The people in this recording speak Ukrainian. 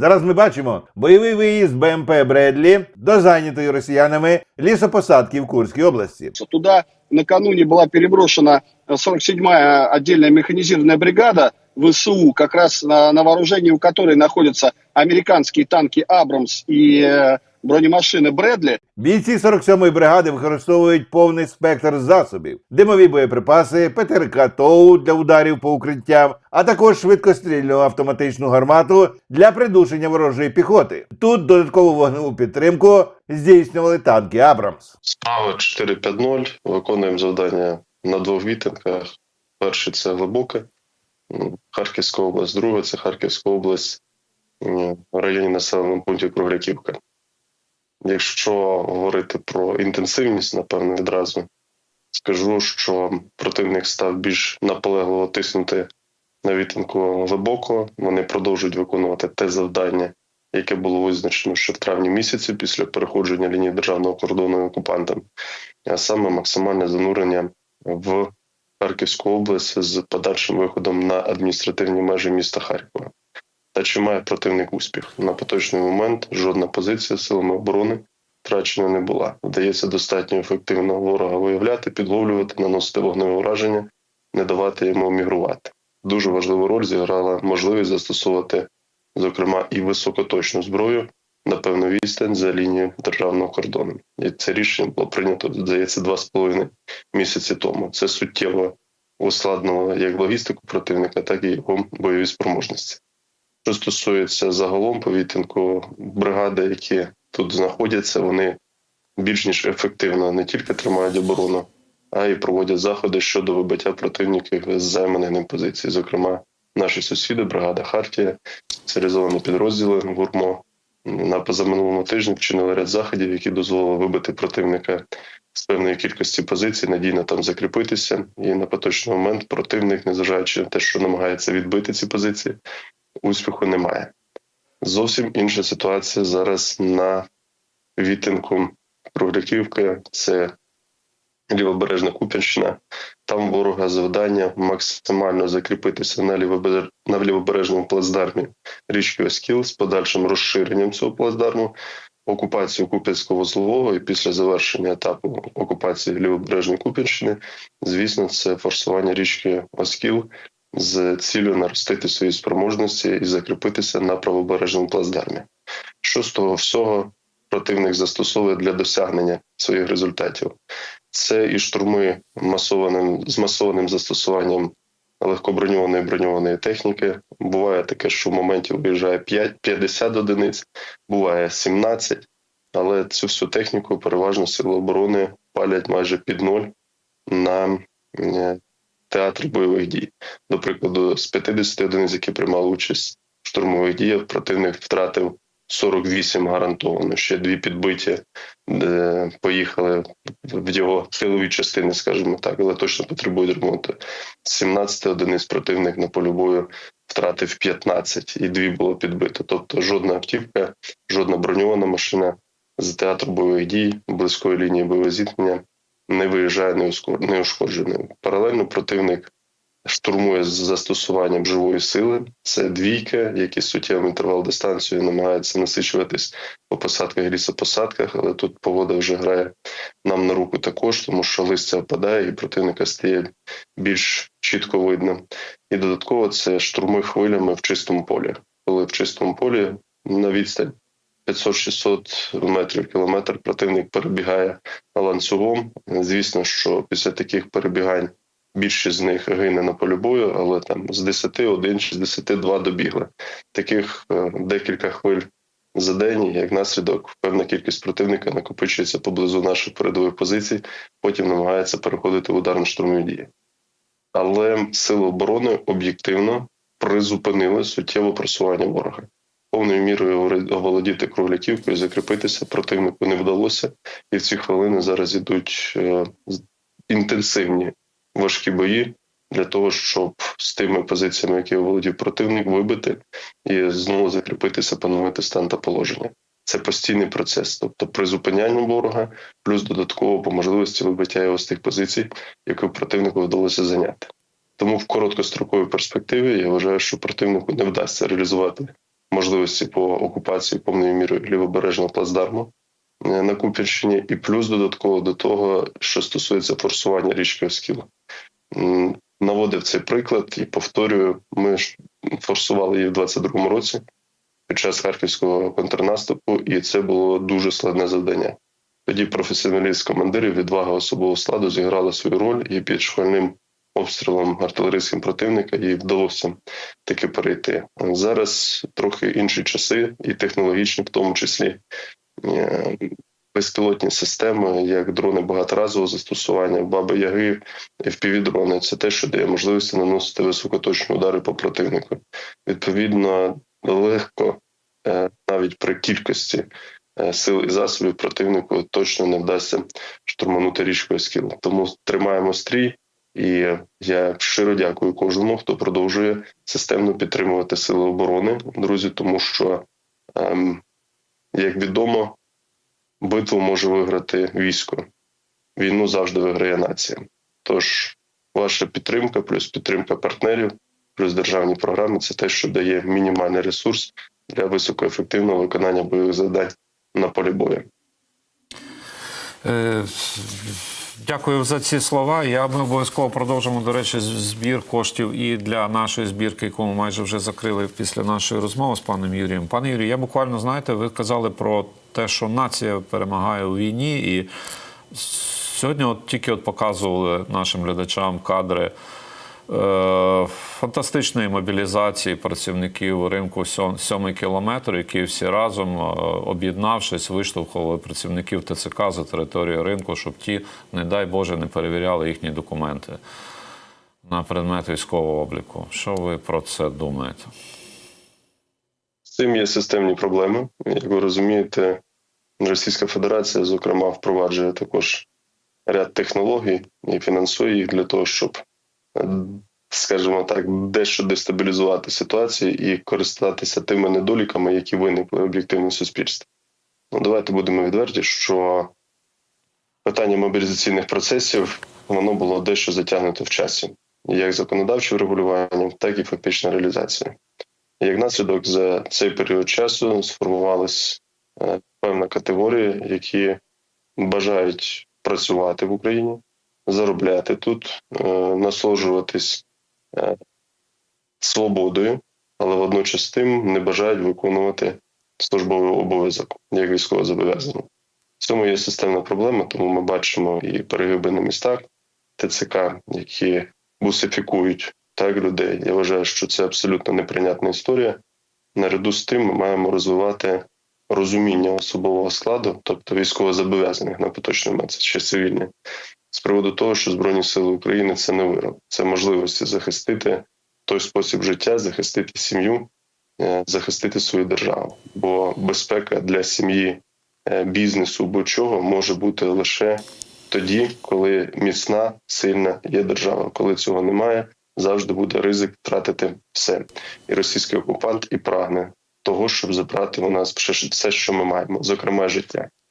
Зараз ми бачимо бойовий виїзд БМП Бредлі до зайнятої росіянами лісопосадки в Курській області. Туда накануні була переброшена э, 47-я отдельная механизированная бригада ВСУ, как на, на вооружении у которой находятся американские танки «Абрамс» и э, бронемашины «Брэдли». Бійці 47-ї бригади використовують повний спектр засобів: димові боєприпаси, ПТРК ТОУ для ударів по укриттям, а також швидкострільну автоматичну гармату для придушення ворожої піхоти. Тут додаткову вогневу підтримку здійснювали танки Абрамс. Справа 4-5-0. Виконуємо завдання на двох вітинках. Перший це глибоке, м, Харківська область, друге це Харківська область м, в районі населеного пункту Кругляківка. Якщо говорити про інтенсивність, напевно, відразу скажу, що противник став більш наполегливо тиснути на вітинку глибоко. Вони продовжують виконувати те завдання, яке було визначено ще в травні місяці після переходження лінії державного кордону окупантам, а саме максимальне занурення в Харківську область з подальшим виходом на адміністративні межі міста Харкова. Та чи має противник успіх на поточний момент? Жодна позиція силами оборони втрачена не була. Вдається достатньо ефективно ворога виявляти, підловлювати, наносити вогневе ураження, не давати йому мігрувати. Дуже важливу роль зіграла можливість застосовувати, зокрема, і високоточну зброю на певну відстань за лінією державного кордону. І це рішення було прийнято, здається, два з половиною місяці тому. Це суттєво ускладнило як логістику противника, так і його бойові спроможності. Що стосується загалом повітрянку бригади, які тут знаходяться, вони більш ніж ефективно не тільки тримають оборону, а й проводять заходи щодо вибиття противників з займаних ним позицій. Зокрема, наші сусіди, бригада Хартія, спеціалізовані підрозділи ГУРМО на позаминулому тижні вчинили ряд заходів, які дозволили вибити противника з певної кількості позицій, надійно там закріпитися. І на поточний момент противник, незважаючи на те, що намагається відбити ці позиції, успіху немає. Зовсім інша ситуація зараз на відтинку Кругляківки. Це лівобережна Куп'янщина. Там ворога завдання максимально закріпитися на на лівобережному плацдармі річки Оскіл з подальшим розширенням цього плацдарму, окупацію Куп'янського вузлового і після завершення етапу окупації лівобережної Куп'янщини, звісно, це форсування річки Оскіл з цілею наростити свої спроможності і закріпитися на правобережному плацдармі. Що з того всього противник застосовує для досягнення своїх результатів? Це і штурми масованим з масованим застосуванням легкоброньованої броньованої техніки. Буває таке, що в моменті виїжджає 5, 50 одиниць, буває 17, але цю всю техніку переважно сили оборони палять майже під ноль на е, театр бойових дій. До прикладу, з 50 одиниць, які приймали участь в штурмових діях, противник втратив 48 гарантовано. Ще дві підбиті де поїхали в його тилові частини, скажімо так, але точно потребують ремонту. З 17 одиниць противник на полі бою втратив 15 і дві було підбито. Тобто жодна автівка, жодна броньована машина з театру бойових дій, близької лінії бойового зіткнення не виїжджає неушкод- неушкодженою. Паралельно противник штурмує з застосуванням живої сили. Це двійки, які суттєвим інтервал дистанцією намагаються насичуватись по посадках і лісопосадках, але тут погода вже грає нам на руку також, тому що листя опадає і противника стає більш чітко видно. І додатково це штурми хвилями в чистому полі. Коли в чистому полі на відстань 500-600 метрів кілометр противник перебігає ланцюгом. Звісно, що після таких перебігань більшість з них гине на полі бою, але там з 10 один чи з 10 два добігли. Таких е, декілька хвиль за день, як наслідок, певна кількість противника накопичується поблизу наших передових позицій, потім намагається переходити в ударно-штурмові дії. Але сили оборони об'єктивно призупинили суттєве просування ворога. Повною мірою оволодіти кругляківкою, закріпитися противнику не вдалося, і в ці хвилини зараз ідуть е, інтенсивні важкі бої для того, щоб з тими позиціями, які оволодів противник, вибити і знову закріпитися, поновити стан та положення. Це постійний процес, тобто призупиняння ворога, плюс додатково по можливості вибиття його з тих позицій, які противнику вдалося зайняти. Тому в короткостроковій перспективі я вважаю, що противнику не вдасться реалізувати можливості по окупації повною мірою лівобережного плацдарму е, на Куп'янщині, і плюс додатково до того, що стосується форсування річки Оскіл. М, Наводив цей приклад і повторюю, ми форсували її в 22-му році під час харківського контрнаступу, і це було дуже складне завдання. Тоді професіоналіст командирів, відвага особового складу зіграла свою роль і під шквальним обстрілом артилерійським противника їй вдалося таки перейти. Зараз трохи інші часи, і технологічні, в тому числі Е, безпілотні системи, як дрони багаторазового застосування, баби яги, FPV-дрони – це те, що дає можливість наносити високоточні удари по противнику. Відповідно, легко, е, навіть при кількості е, сил і засобів противнику точно не вдасться штурманути річкою скіл. Тому тримаємо стрій. І я щиро дякую кожному, хто продовжує системно підтримувати сили оборони, друзі, тому що, ем, як відомо, битву може виграти військо. Війну завжди виграє нація. Тож ваша підтримка, плюс підтримка партнерів, плюс державні програми це те, що дає мінімальний ресурс для високоефективного виконання бойових завдань на полі бою. Дякую за ці слова. Я ми обов'язково продовжимо, до речі, збір коштів і для нашої збірки, яку ми майже вже закрили після нашої розмови з паном Юрієм. Пане Юрію, я буквально знаєте, ви казали про те, що нація перемагає у війні, і сьогодні от тільки от показували нашим глядачам кадри. Е, Фантастичної мобілізації працівників ринку сьомий кілометр, які всі разом, е, об'єднавшись, виштовхували працівників ТЦК за територію ринку, щоб ті, не дай Боже, не перевіряли їхні документи на предмет військового обліку. Що ви про це думаєте? З цим є системні проблеми. Як ви розумієте, Російська Федерація, зокрема, впроваджує також ряд технологій і фінансує їх для того, щоб, скажімо так, дещо дестабілізувати ситуацію і користатися тими недоліками, які виникли в об'єктивному суспільстві. Ну, давайте будемо відверті, що питання мобілізаційних процесів воно було дещо затягнуто в часі, як законодавчим регулюванням, так і фактична реалізація. Як наслідок за цей період часу сформувалась е, певна категорія, які бажають працювати в Україні, заробляти тут, е, насолоджуватись е, свободою, але водночас тим не бажають виконувати службовий обов'язок як військовозобов'язані. В цьому є системна проблема, тому ми бачимо і перегиби на містах ТЦК, які бусифікують так людей. Я вважаю, що це абсолютно неприйнятна історія. Наряду з тим ми маємо розвивати розуміння особового складу, тобто військовозобов'язаних на поточний момент, це ще цивільні, з приводу того, що Збройні Сили України це не вирок, це можливості захистити той спосіб життя, захистити сім'ю, е, захистити свою державу. Бо безпека для сім'ї, е, бізнесу будь-чого може бути лише тоді, коли міцна, сильна є держава. Коли цього немає, завжди буде ризик втратити все. І російський окупант і прагне того, щоб забрати у нас все, що ми маємо, зокрема життя.